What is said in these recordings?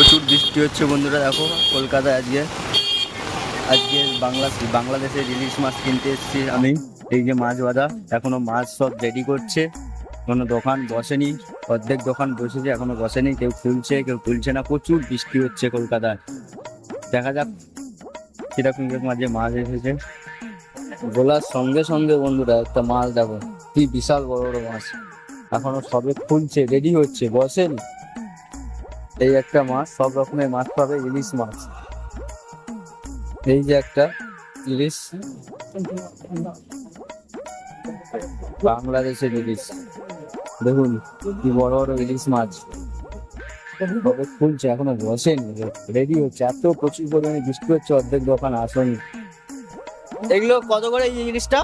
প্রচুর বৃষ্টি হচ্ছে বন্ধুরা, দেখো কলকাতায় আজকে। আজকে বাংলা, বাংলাদেশে ইলিশ মাছ কিনতে এসেছি আমি, এই যে মাছ বাঁধা। এখনও মাছ সব রেডি করছে। কোনো দোকান বসেনি, অর্ধেক দোকান বসেছে, এখনও বসেনি, কেউ খুলছে কেউ খুলছে না, প্রচুর বৃষ্টি হচ্ছে কলকাতায়। দেখা যাক কীরকম কীরকম মাঝে মাছ এসেছে। গোলার সঙ্গে সঙ্গে বন্ধুরা, একটা মাছ দেখো, কি বিশাল বড় বড় মাছ। এখনও সবে খুলছে রেডি হচ্ছে, বসেনি। এই একটা মাছ সব রকমের মাছ পাবে ইলিশ মাছ। এই যে একটা ইলিশ। বাংলাদেশের ইলিশ। দেখুন কি বড় বড় ইলিশ মাছ। সবে খুলছে এখনও বসেনি রেডি হচ্ছে। এত প্রচুর পরিমাণে বৃষ্টি হচ্ছে অর্ধেক দোকান আসেনি। এগুলো কত করে এই ইলিশটা?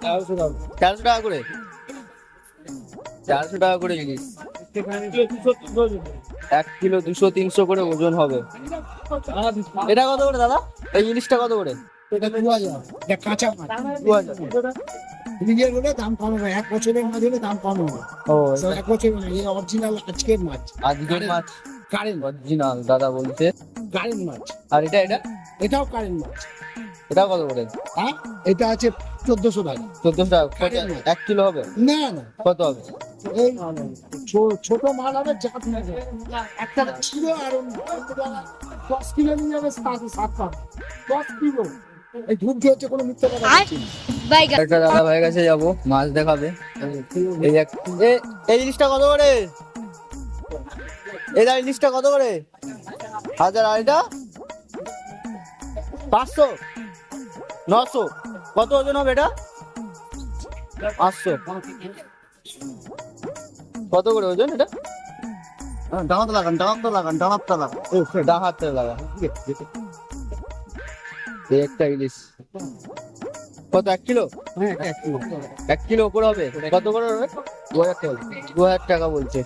তেরোশো টাকা। চারশো টাকা করে? চারশো টাকা করে ইলিশ। এক কিলো দুশো তিনশো করে ওজন হবে। এটা কত করে দাদা? এই ইলিশটা কত করে? কাঁচা নিজের হলে দাম কম হবে। এক বছরের মাছ হলে দাম কম হবে। এক বছর না এই অরিজিনাল আজকের মাছ। আজকের মাছ। কারেন্ট অরিজিনাল দাদা বলছে। কারেন্ট মাছ। আর এটা এটা? এটাও কারেন্ট মাছ এটা কত করে? হ্যাঁ? এটা আছে চোদ্দশো টাকা চোদ্দশো টাকা। এক কিলো হবে? না না। কত হবে? এই ছোট মাল হবে একটা ছিল আর দশ কিলো নিয়ে যাবে সাত সাত পাক দশ কিলো। এই ধূপ হচ্ছে কোনো মিথ্যে কথা একটা দাদা ভাইয়ের কাছে যাব। মাছ দেখাবে। এই এক এই ইলিশটা কত করে? এই ইলিশটা কত করে? হাজার আর এটা পাঁচশো? নশো? কত ওজন হবে এটা? পাঁচশো। কত করে ওজন এটা? দাঁত লাগান দাঁত লাগান দাঁত লাগান। ও ডা হাতে লাগা একটা ইলিশ। কত এক কিলো? হ্যাঁ এক কিলো। এক কিলো উপরে হবে? কত করে হবে? দু হাজার টাকা। দু হাজার টাকা বলছে।